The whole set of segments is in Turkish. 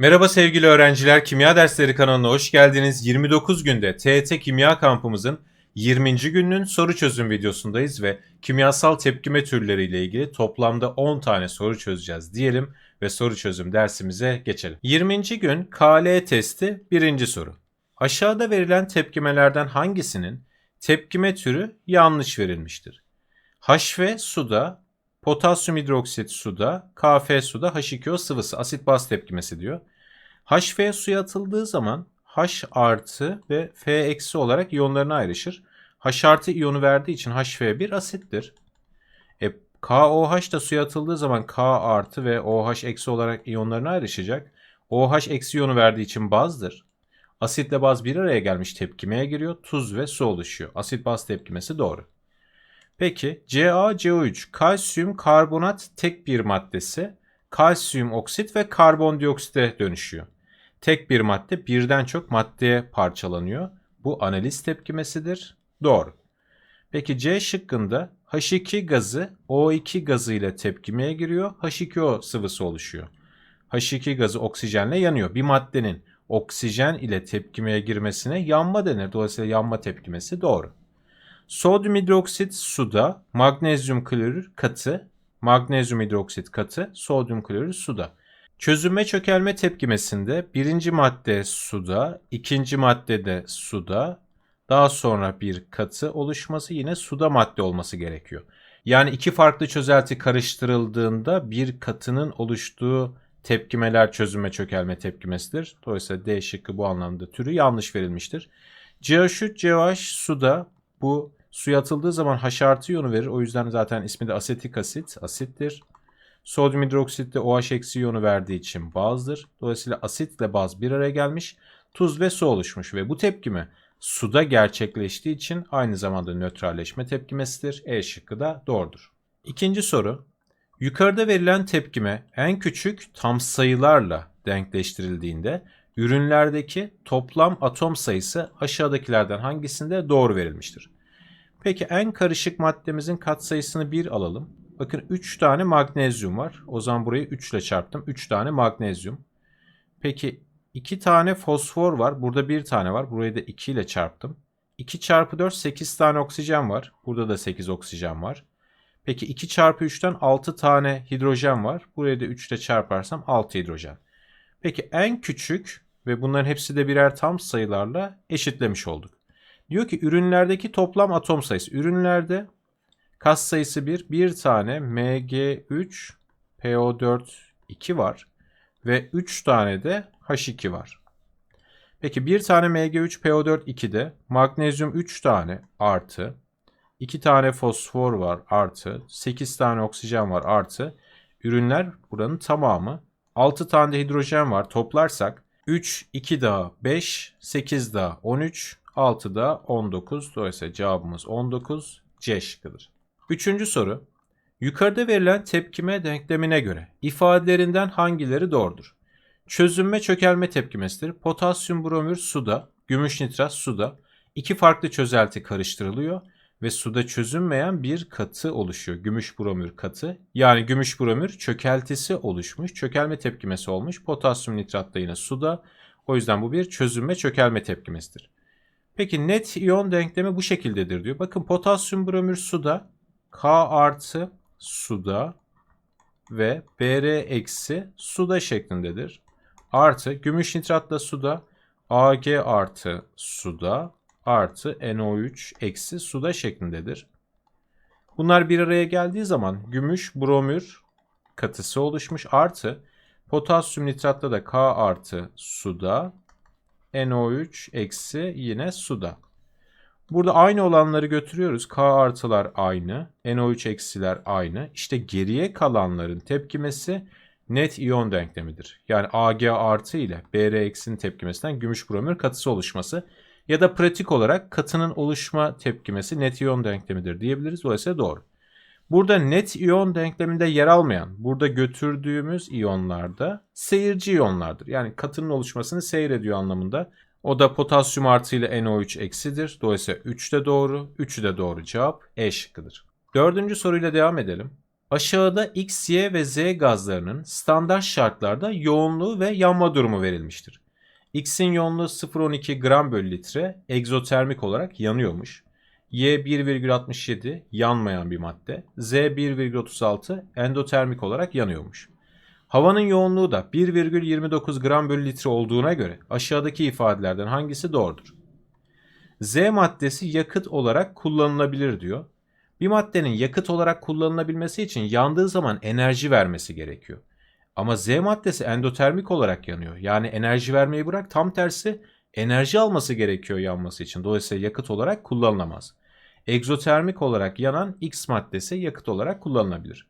Merhaba sevgili öğrenciler, Kimya Dersleri kanalına hoş geldiniz. 29 günde TET Kimya kampımızın 20. gününün soru çözüm videosundayız ve kimyasal tepkime türleriyle ilgili toplamda 10 tane soru çözeceğiz diyelim ve soru çözüm dersimize geçelim. 20. gün KL testi 1. soru. Aşağıda verilen tepkimelerden hangisinin tepkime türü yanlış verilmiştir? HV suda, potasyum hidroksit suda, KF suda, H2O sıvısı asit baz tepkimesi diyor. HV suya atıldığı zaman H artı ve F eksi olarak iyonlarına ayrışır. H artı iyonu verdiği için HV1 asittir. E, KOH da suya atıldığı zaman K artı ve OH eksi olarak iyonlarına ayrışacak. OH eksi iyonu verdiği için bazdır. Asitle baz bir araya gelmiş tepkimeye giriyor. Tuz ve su oluşuyor. Asit baz tepkimesi doğru. Peki CaCO3 kalsiyum karbonat tek bir maddesi kalsiyum oksit ve karbondioksite dönüşüyor. Tek bir madde birden çok maddeye parçalanıyor. Bu analiz tepkimesidir. Doğru. Peki C şıkkında H2 gazı O2 gazı ile tepkimeye giriyor. H2O sıvısı oluşuyor. H2 gazı oksijenle yanıyor. Bir maddenin oksijen ile tepkimeye girmesine yanma denir. Dolayısıyla yanma tepkimesi doğru. Sodyum hidroksit suda, magnezyum klorür katı, magnezyum hidroksit katı, sodyum klorür suda. Çözünme çökelme tepkimesinde birinci madde suda, ikinci madde de suda, daha sonra bir katı oluşması yine suda madde olması gerekiyor. Yani iki farklı çözelti karıştırıldığında bir katının oluştuğu tepkimeler çözünme çökelme tepkimesidir. Dolayısıyla D şıkkı bu anlamda türü yanlış verilmiştir. CH3, COH suda bu suya atıldığı zaman H artı iyonu verir. O yüzden zaten ismi de asetik asit, asittir. Sodyum hidroksit de OH eksi iyonu verdiği için bazdır. Dolayısıyla asitle baz bir araya gelmiş. Tuz ve su oluşmuş ve bu tepkime suda gerçekleştiği için aynı zamanda nötralleşme tepkimesidir. E şıkkı da doğrudur. İkinci soru. Yukarıda verilen tepkime en küçük tam sayılarla denkleştirildiğinde ürünlerdeki toplam atom sayısı aşağıdakilerden hangisinde doğru verilmiştir? Peki en karışık maddemizin katsayısını 1 alalım. Bakın 3 tane magnezyum var. O zaman burayı 3 ile çarptım. 3 tane magnezyum. Peki 2 tane fosfor var. Burada 1 tane var. Burayı da 2 ile çarptım. 2 çarpı 4 8 tane oksijen var. Burada da 8 oksijen var. Peki 2 çarpı 3'ten 6 tane hidrojen var. Buraya da 3 ile çarparsam 6 hidrojen. Peki en küçük ve bunların hepsi de birer tam sayılarla eşitlemiş olduk. Diyor ki ürünlerdeki toplam atom sayısı. Ürünlerde kas sayısı 1. Bir tane Mg3 PO4 2 var. Ve 3 tane de H2 var. Peki bir tane Mg3 PO4 2'de magnezyum 3 tane artı 2 tane fosfor var artı 8 tane oksijen var artı ürünler buranın tamamı 6 tane de hidrojen var toplarsak 3 2 daha 5 8 daha 13 6 da 19. Dolayısıyla cevabımız 19. C şıkkıdır. Üçüncü soru. Yukarıda verilen tepkime denklemine göre ifadelerinden hangileri doğrudur? Çözünme çökelme tepkimesidir. Potasyum bromür suda, gümüş nitrat suda. iki farklı çözelti karıştırılıyor ve suda çözünmeyen bir katı oluşuyor. Gümüş bromür katı. Yani gümüş bromür çökeltisi oluşmuş. Çökelme tepkimesi olmuş. Potasyum nitrat da yine suda. O yüzden bu bir çözünme çökelme tepkimesidir. Peki net iyon denklemi bu şekildedir diyor. Bakın potasyum bromür suda K artı suda ve Br eksi suda şeklindedir. Artı gümüş nitrat da suda Ag artı suda artı NO3 eksi suda şeklindedir. Bunlar bir araya geldiği zaman gümüş bromür katısı oluşmuş artı potasyum nitratta da K artı suda NO3 eksi yine suda. Burada aynı olanları götürüyoruz. K artılar aynı. NO3 eksiler aynı. İşte geriye kalanların tepkimesi net iyon denklemidir. Yani Ag artı ile Br eksinin tepkimesinden gümüş bromür katısı oluşması ya da pratik olarak katının oluşma tepkimesi net iyon denklemidir diyebiliriz. Dolayısıyla doğru. Burada net iyon denkleminde yer almayan, burada götürdüğümüz iyonlarda seyirci iyonlardır. Yani katının oluşmasını seyrediyor anlamında. O da potasyum artı ile NO3 eksidir. Dolayısıyla 3 de doğru, 3'ü de doğru cevap E şıkkıdır. Dördüncü soruyla devam edelim. Aşağıda X, Y ve Z gazlarının standart şartlarda yoğunluğu ve yanma durumu verilmiştir. X'in yoğunluğu 0.12 gram bölü litre egzotermik olarak yanıyormuş. Y 1,67 yanmayan bir madde. Z 1,36 endotermik olarak yanıyormuş. Havanın yoğunluğu da 1,29 gram bölü litre olduğuna göre aşağıdaki ifadelerden hangisi doğrudur? Z maddesi yakıt olarak kullanılabilir diyor. Bir maddenin yakıt olarak kullanılabilmesi için yandığı zaman enerji vermesi gerekiyor. Ama Z maddesi endotermik olarak yanıyor. Yani enerji vermeyi bırak tam tersi enerji alması gerekiyor yanması için. Dolayısıyla yakıt olarak kullanılamaz. Egzotermik olarak yanan X maddesi yakıt olarak kullanılabilir.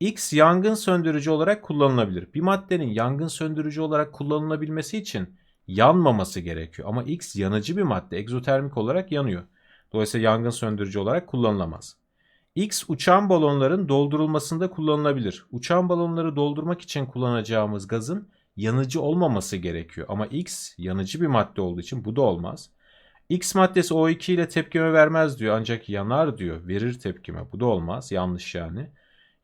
X yangın söndürücü olarak kullanılabilir. Bir maddenin yangın söndürücü olarak kullanılabilmesi için yanmaması gerekiyor. Ama X yanıcı bir madde egzotermik olarak yanıyor. Dolayısıyla yangın söndürücü olarak kullanılamaz. X uçan balonların doldurulmasında kullanılabilir. Uçan balonları doldurmak için kullanacağımız gazın yanıcı olmaması gerekiyor. Ama X yanıcı bir madde olduğu için bu da olmaz. X maddesi O2 ile tepkime vermez diyor ancak yanar diyor. Verir tepkime. Bu da olmaz. Yanlış yani.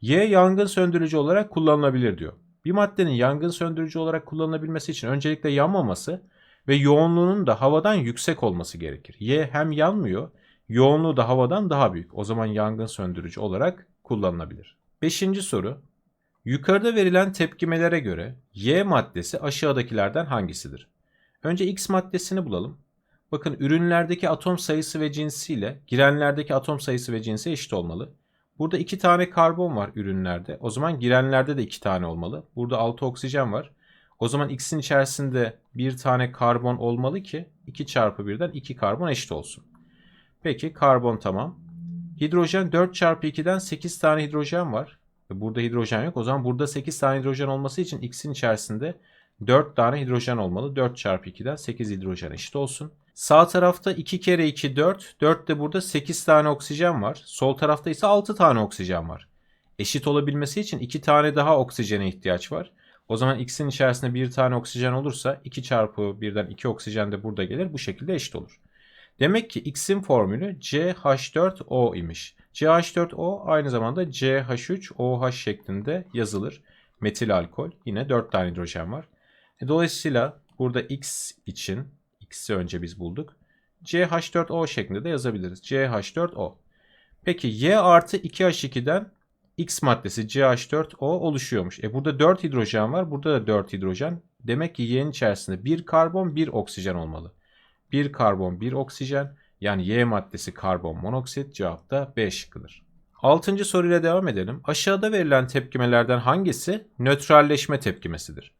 Y yangın söndürücü olarak kullanılabilir diyor. Bir maddenin yangın söndürücü olarak kullanılabilmesi için öncelikle yanmaması ve yoğunluğunun da havadan yüksek olması gerekir. Y hem yanmıyor, yoğunluğu da havadan daha büyük. O zaman yangın söndürücü olarak kullanılabilir. Beşinci soru. Yukarıda verilen tepkimelere göre Y maddesi aşağıdakilerden hangisidir? Önce X maddesini bulalım. Bakın ürünlerdeki atom sayısı ve cinsiyle girenlerdeki atom sayısı ve cinsi eşit olmalı. Burada iki tane karbon var ürünlerde. O zaman girenlerde de iki tane olmalı. Burada 6 oksijen var. O zaman X'in içerisinde bir tane karbon olmalı ki 2 çarpı 1'den 2 karbon eşit olsun. Peki karbon tamam. Hidrojen 4 çarpı 2'den 8 tane hidrojen var. Burada hidrojen yok. O zaman burada 8 tane hidrojen olması için X'in içerisinde 4 tane hidrojen olmalı. 4 çarpı 2'den 8 hidrojen eşit olsun. Sağ tarafta 2 kere 2 4. 4 de burada 8 tane oksijen var. Sol tarafta ise 6 tane oksijen var. Eşit olabilmesi için 2 tane daha oksijene ihtiyaç var. O zaman X'in içerisinde bir tane oksijen olursa 2 çarpı 1'den 2 oksijen de burada gelir. Bu şekilde eşit olur. Demek ki X'in formülü CH4O imiş. CH4O aynı zamanda CH3OH şeklinde yazılır. Metil alkol. Yine 4 tane hidrojen var. E, dolayısıyla burada X için X'i önce biz bulduk. CH4O şeklinde de yazabiliriz. CH4O. Peki Y artı 2H2'den X maddesi CH4O oluşuyormuş. E burada 4 hidrojen var. Burada da 4 hidrojen. Demek ki Y'nin içerisinde 1 karbon 1 oksijen olmalı. 1 karbon 1 oksijen. Yani Y maddesi karbon monoksit cevap da B şıkkıdır. Altıncı soruyla devam edelim. Aşağıda verilen tepkimelerden hangisi nötralleşme tepkimesidir?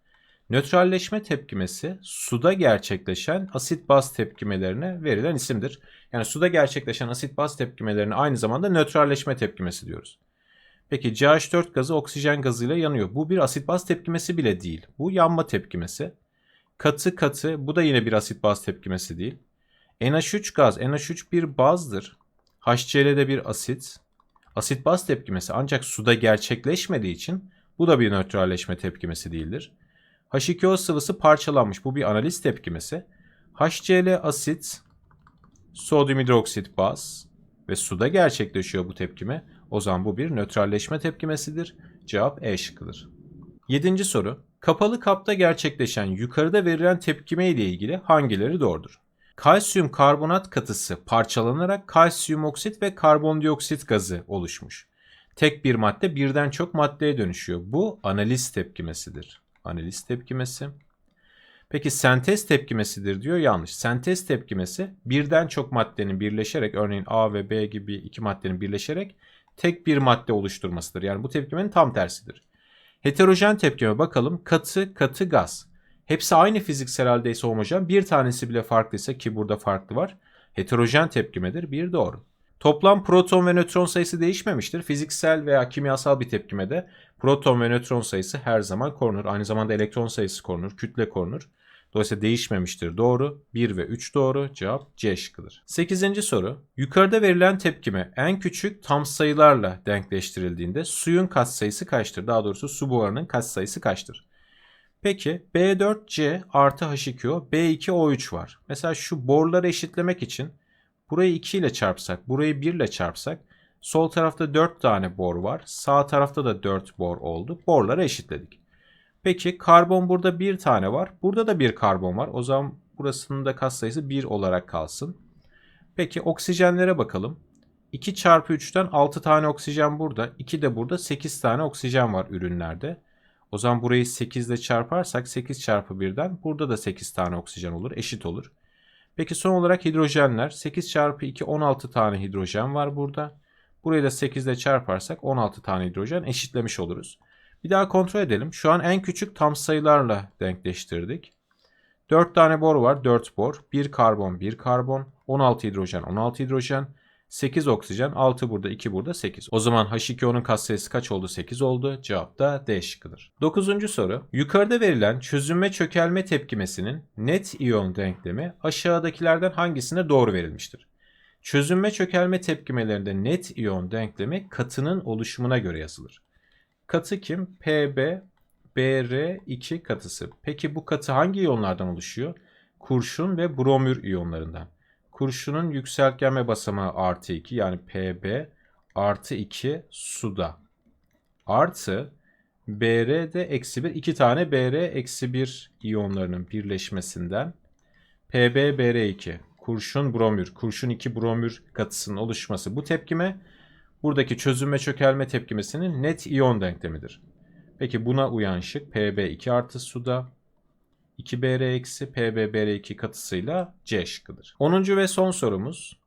Nötralleşme tepkimesi suda gerçekleşen asit baz tepkimelerine verilen isimdir. Yani suda gerçekleşen asit baz tepkimelerine aynı zamanda nötralleşme tepkimesi diyoruz. Peki CH4 gazı oksijen gazıyla yanıyor. Bu bir asit baz tepkimesi bile değil. Bu yanma tepkimesi. Katı katı bu da yine bir asit baz tepkimesi değil. NH3 gaz, NH3 bir bazdır. HCl de bir asit. Asit baz tepkimesi ancak suda gerçekleşmediği için bu da bir nötralleşme tepkimesi değildir. H2O sıvısı parçalanmış. Bu bir analiz tepkimesi. HCl asit, sodyum hidroksit baz ve suda gerçekleşiyor bu tepkime. O zaman bu bir nötralleşme tepkimesidir. Cevap E şıkkıdır. Yedinci soru. Kapalı kapta gerçekleşen yukarıda verilen tepkime ile ilgili hangileri doğrudur? Kalsiyum karbonat katısı parçalanarak kalsiyum oksit ve karbondioksit gazı oluşmuş. Tek bir madde birden çok maddeye dönüşüyor. Bu analiz tepkimesidir. Analiz tepkimesi. Peki sentez tepkimesidir diyor. Yanlış. Sentez tepkimesi birden çok maddenin birleşerek örneğin A ve B gibi iki maddenin birleşerek tek bir madde oluşturmasıdır. Yani bu tepkimenin tam tersidir. Heterojen tepkime bakalım. Katı, katı, gaz. Hepsi aynı fiziksel haldeyse homojen. Bir tanesi bile farklıysa ki burada farklı var. Heterojen tepkimedir. Bir doğru. Toplam proton ve nötron sayısı değişmemiştir. Fiziksel veya kimyasal bir tepkimede proton ve nötron sayısı her zaman korunur. Aynı zamanda elektron sayısı korunur, kütle korunur. Dolayısıyla değişmemiştir. Doğru. 1 ve 3 doğru. Cevap C şıkkıdır. 8. soru. Yukarıda verilen tepkime en küçük tam sayılarla denkleştirildiğinde suyun katsayısı kaçtır? Daha doğrusu su buharının katsayısı kaçtır? Peki B4C artı H2O B2O3 var. Mesela şu borları eşitlemek için burayı 2 ile çarpsak, burayı 1 ile çarpsak Sol tarafta 4 tane bor var. Sağ tarafta da 4 bor oldu. Borları eşitledik. Peki karbon burada bir tane var. Burada da bir karbon var. O zaman burasının da katsayısı 1 olarak kalsın. Peki oksijenlere bakalım. 2 çarpı 3'ten 6 tane oksijen burada. 2 de burada 8 tane oksijen var ürünlerde. O zaman burayı 8 ile çarparsak 8 çarpı 1'den burada da 8 tane oksijen olur. Eşit olur. Peki son olarak hidrojenler. 8 çarpı 2 16 tane hidrojen var burada. Burayı da 8 ile çarparsak 16 tane hidrojen eşitlemiş oluruz. Bir daha kontrol edelim. Şu an en küçük tam sayılarla denkleştirdik. 4 tane bor var. 4 bor. 1 karbon, 1 karbon. 16 hidrojen, 16 hidrojen. 8 oksijen, 6 burada, 2 burada, 8. O zaman H2O'nun katsayısı kaç oldu? 8 oldu. Cevap da D şıkkıdır. 9. soru. Yukarıda verilen çözünme çökelme tepkimesinin net iyon denklemi aşağıdakilerden hangisine doğru verilmiştir? Çözünme çökelme tepkimelerinde net iyon denklemi katının oluşumuna göre yazılır. Katı kim? Pb, Br2 katısı. Peki bu katı hangi iyonlardan oluşuyor? Kurşun ve bromür iyonlarından. Kurşunun yükseltgenme basamağı artı 2 yani Pb artı 2 suda. Artı Br'de eksi 1 iki tane Br eksi 1 iyonlarının birleşmesinden Pb Br2 kurşun bromür kurşun 2 bromür katısının oluşması bu tepkime buradaki çözünme çökelme tepkimesinin net iyon denklemidir. Peki buna uyan şık Pb2 artı suda 2Br eksi PbBr2 katısıyla C şıkkıdır. 10. ve son sorumuz.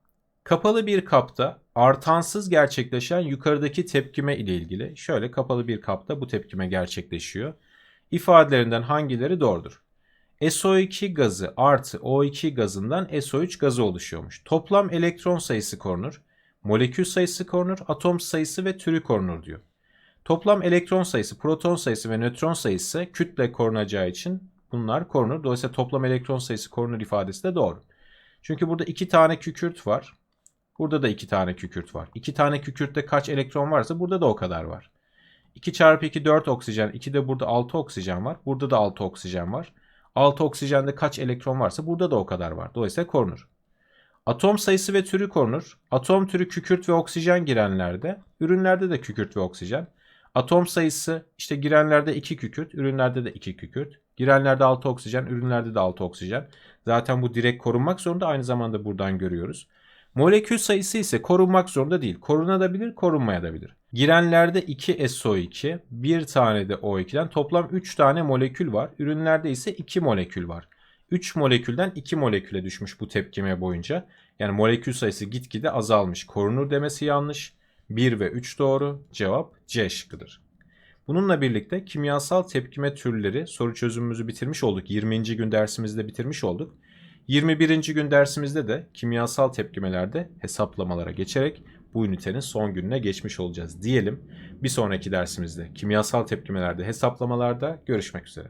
Kapalı bir kapta artansız gerçekleşen yukarıdaki tepkime ile ilgili şöyle kapalı bir kapta bu tepkime gerçekleşiyor. İfadelerinden hangileri doğrudur? SO2 gazı artı O2 gazından SO3 gazı oluşuyormuş. Toplam elektron sayısı korunur. Molekül sayısı korunur. Atom sayısı ve türü korunur diyor. Toplam elektron sayısı, proton sayısı ve nötron sayısı kütle korunacağı için bunlar korunur. Dolayısıyla toplam elektron sayısı korunur ifadesi de doğru. Çünkü burada iki tane kükürt var. Burada da iki tane kükürt var. İki tane kükürtte kaç elektron varsa burada da o kadar var. 2 çarpı 2 4 oksijen. 2 de burada 6 oksijen var. Burada da 6 oksijen var. 6 oksijende kaç elektron varsa burada da o kadar var. Dolayısıyla korunur. Atom sayısı ve türü korunur. Atom türü kükürt ve oksijen girenlerde, ürünlerde de kükürt ve oksijen. Atom sayısı işte girenlerde 2 kükürt, ürünlerde de 2 kükürt. Girenlerde 6 oksijen, ürünlerde de 6 oksijen. Zaten bu direkt korunmak zorunda aynı zamanda buradan görüyoruz. Molekül sayısı ise korunmak zorunda değil. Korunabilir, korunmayabilir. Girenlerde 2 SO2, bir tane de O2'den toplam 3 tane molekül var. Ürünlerde ise 2 molekül var. 3 molekülden 2 moleküle düşmüş bu tepkime boyunca. Yani molekül sayısı gitgide azalmış. Korunur demesi yanlış. 1 ve 3 doğru. Cevap C şıkkıdır. Bununla birlikte kimyasal tepkime türleri soru çözümümüzü bitirmiş olduk. 20. gün dersimizde bitirmiş olduk. 21. gün dersimizde de kimyasal tepkimelerde hesaplamalara geçerek bu ünitenin son gününe geçmiş olacağız diyelim. Bir sonraki dersimizde kimyasal tepkimelerde hesaplamalarda görüşmek üzere.